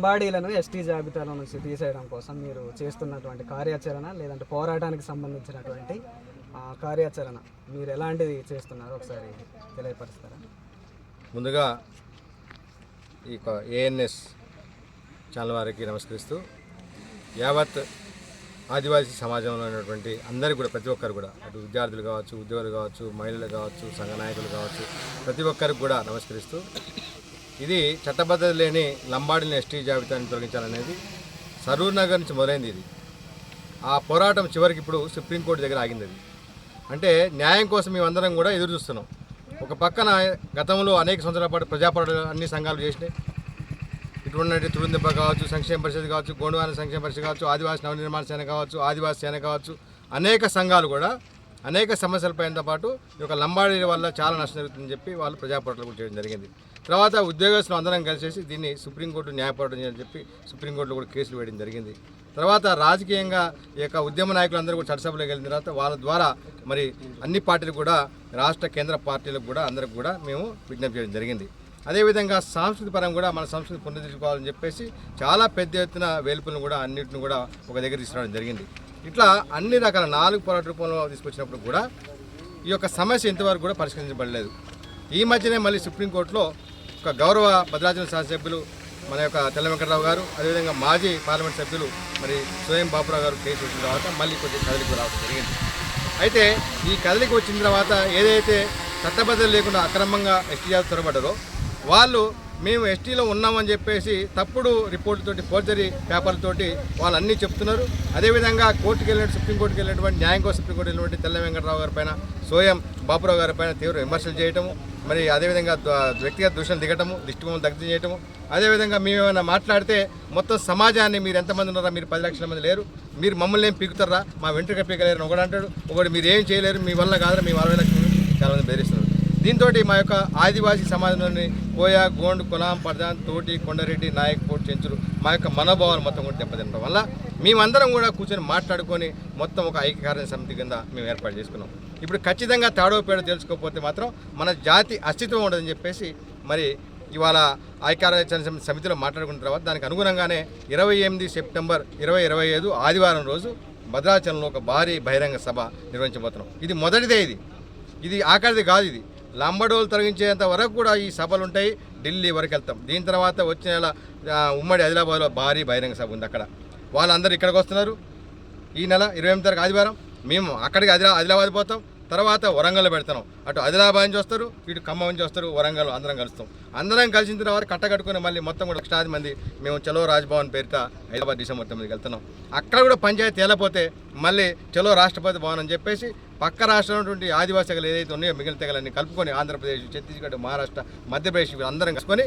అంబాడీలను ST జాబితాలో నుంచి తీసేయడం కోసం మీరు చేస్తున్నటువంటి కార్యాచరణ లేదంటే పోరాటానికి సంబంధించినటువంటి ఆ, కార్యాచరణ. మీరు ఎలాంటిది చేస్తున్నారు ఒకసారి తెలియపరుస్తారా? ముందుగా ఈ ఏఎన్ఎస్ ఛానల్ వారికి నమస్కరిస్తూ యావత్ ఆదివాసీ సమాజంలో ఉన్నటువంటి అందరూ కూడా ప్రతి ఒక్కరు కూడా అటు విద్యార్థులు కావచ్చు ఉద్యోగులు కావచ్చు మహిళలు కావచ్చు సంఘ నాయకులు కావచ్చు ప్రతి ఒక్కరికి కూడా నమస్కరిస్తూ ఇది చట్టబద్ధత లేని లంబాడిని ఎస్టీ జాబితాని తొలగించాలనేది సరూర్ నగర్ నుంచి మొదలైంది ఇది. ఆ పోరాటం చివరికి ఇప్పుడు సుప్రీంకోర్టు దగ్గర ఆగింది అది. అంటే న్యాయం కోసం మేమందరం కూడా ఎదురు చూస్తున్నాం. ఒక పక్కన గతంలో అనేక సంవత్సరాల పాటు ప్రజాపోరాటాలు అన్ని సంఘాలు చేసినాయి. ఇటువంటి తురుందెబ్బ కావచ్చు సంక్షేమ పరిషత్ కావచ్చు గోండువాన సంక్షేమ పరిషత్ కావచ్చు ఆదివాసీ నవనిర్మాణ సేన కావచ్చు ఆదివాసీ సేన కావచ్చు అనేక సంఘాలు కూడా అనేక సమస్యలపైనతో పాటు ఈ యొక్క లంబాడీ వల్ల చాలా నష్టం జరుగుతుందని చెప్పి వాళ్ళు ప్రజాపోరాటాలు కూడా చేయడం జరిగింది. తర్వాత ఉద్యోగస్తులు అందరం కలిసేసి దీన్ని సుప్రీంకోర్టు న్యాయపోరాటం చేయాలని చెప్పి సుప్రీంకోర్టులో కూడా కేసులు వేయడం జరిగింది. తర్వాత రాజకీయంగా ఈ యొక్క ఉద్యమ నాయకులందరూ కూడా చట్టసభలోకి వెళ్ళిన తర్వాత వాళ్ళ ద్వారా మరి అన్ని పార్టీలు కూడా రాష్ట్ర కేంద్ర పార్టీలకు కూడా అందరికి కూడా మేము విజ్ఞప్తి చేయడం జరిగింది. అదేవిధంగా సాంస్కృతిక పరంగా కూడా మన సంస్కృతి పునరుద్ధరించుకోవాలని చెప్పేసి చాలా పెద్ద ఎత్తున వేల్పులను కూడా అన్నిటిని కూడా ఒక దగ్గర తీసుకురావడం జరిగింది. ఇట్లా అన్ని రకాల నాలుగు పోరాట రూపంలో తీసుకొచ్చినప్పుడు కూడా ఈ యొక్క సమస్య ఇంతవరకు కూడా పరిష్కరించబడలేదు. ఈ మధ్యనే మళ్ళీ సుప్రీంకోర్టులో ఒక గౌరవ భద్రాచలం శాసనసభ్యులు మన యొక్క తెల్ల వెంకటరావు గారు అదేవిధంగా మాజీ పార్లమెంట్ సభ్యులు మరి స్వయం బాపురావు గారు కేసు వచ్చిన తర్వాత మళ్ళీ కొద్దిగా కదలికి రావడం జరిగింది. అయితే ఈ కదలికి వచ్చిన తర్వాత ఏదైతే చట్టబద్ధత లేకుండా అక్రమంగా ఎస్టీ జాబ్ చొరబడ్డారో వాళ్ళు మేము ఎస్టీలో ఉన్నామని చెప్పేసి తప్పుడు రిపోర్టుతోటి ఫోర్జరీ పేపర్లతోటి వాళ్ళు అన్నీ చెప్తున్నారు. అదేవిధంగా కోర్టుకు వెళ్ళినట్టు సుప్రీంకోర్టుకు వెళ్ళినటువంటి న్యాయం కోసం సుప్రీంకోర్టు వెళ్ళినటువంటి తెల్ల వెంకటరావు గారి పైన సోయం బాపురావు గారి పైన తీవ్ర విమర్శలు చేయటము మరి అదేవిధంగా వ్యక్తిగత దూషణలు దిగటము దిష్టిబొమ్మలు దగ్ధం చేయటము. అదేవిధంగా మేము ఏమైనా మాట్లాడితే మొత్తం సమాజాన్ని మీరు ఎంతమంది ఉన్నారా మీరు పది లక్షల మంది లేరు. మీరు మమ్మల్ని ఏం పీకుతారా? మా వెంట్రుక పీకలేరు ఒకడు అంటాడు. ఒకడు మీరు ఏం చేయలేరు మీ వల్ల కాదు మీ అరవై లక్షలు. చాలామంది చాలా మంది బెదిరిస్తున్నారు. దీంతో మా యొక్క ఆదివాసీ సమాజంలోని కోయా గోండ్ కులాం పర్దాన్ తోటి కొండరెడ్డి నాయక్ పోటీ చెంచులు మా యొక్క మనోభావాలు మొత్తం కూడా దెబ్బతినడం వల్ల మేమందరం కూడా కూర్చొని మాట్లాడుకొని మొత్తం ఒక ఐక్యకార్య సమితి కింద మేము ఏర్పాటు చేసుకున్నాం. ఇప్పుడు ఖచ్చితంగా తాడో తెలుసుకోకపోతే మాత్రం మన జాతి అస్తిత్వం ఉండదని చెప్పేసి మరి ఇవాళ ఐక్యరాజ్య సమితి సమితిలో మాట్లాడుకున్న తర్వాత దానికి అనుగుణంగానే ఇరవై ఎనిమిది సెప్టెంబర్ ఇరవై ఇరవై ఐదు ఆదివారం రోజు భద్రాచలంలో ఒక భారీ బహిరంగ సభ నిర్వహించబోతున్నాం. ఇది మొదటిదే ఇది. ఇది ఆఖరిది కాదు ఇది. లంబడోలు తొలగించేంత వరకు కూడా ఈ సభలు ఉంటాయి. ఢిల్లీ వరకు వెళ్తాం. దీని తర్వాత వచ్చే నెల ఉమ్మడి ఆదిలాబాద్లో భారీ బహిరంగ సభ ఉంది అక్కడ. వాళ్ళందరూ ఇక్కడికి వస్తున్నారు. ఈ నెల ఇరవై ఎనిమిది తారీఖు ఆదివారం మేము అక్కడికి ఆదిలా ఆదిలాబాద్ పోతాం. తర్వాత వరంగల్లో పెడతాం. అటు ఆదిలాబాద్ నుంచి వస్తారు ఇటు ఖమ్మం నుంచి వస్తారు వరంగల్ అందరం కలుస్తాం. అందరం కలిసిన తర్వాత కట్టకట్టుకుని మళ్ళీ మొత్తం కూడా లక్షలాది మంది మేము చలో రాజ్భవన్ పేరిట హైదరాబాద్ డిసెంబర్ తొమ్మిదికి వెళ్తున్నాం. అక్కడ కూడా పంచాయతీ తేలపోతే మళ్ళీ చలో రాష్ట్రపతి భవన్ అని చెప్పేసి పక్క రాష్ట్రంలో ఆదివాసీ తెగలు ఏదైతే ఉన్నాయో మిగిలిన తెగలన్నీ కలుపుకొని ఆంధ్రప్రదేశ్ ఛత్తీస్గఢ్ మహారాష్ట్ర మధ్యప్రదేశ్ అందరం కలుసుకొని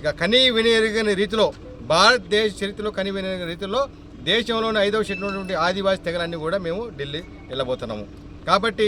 ఇక కనీ వినియోగని రీతిలో భారతదేశ చరిత్రలో కనీ వినియోగ రీతిలో దేశంలోని ఐదవ షెడ్యూల్ ఆదివాసీ తెగలన్నీ కూడా మేము ఢిల్లీ వెళ్ళబోతున్నాము. కాబట్టి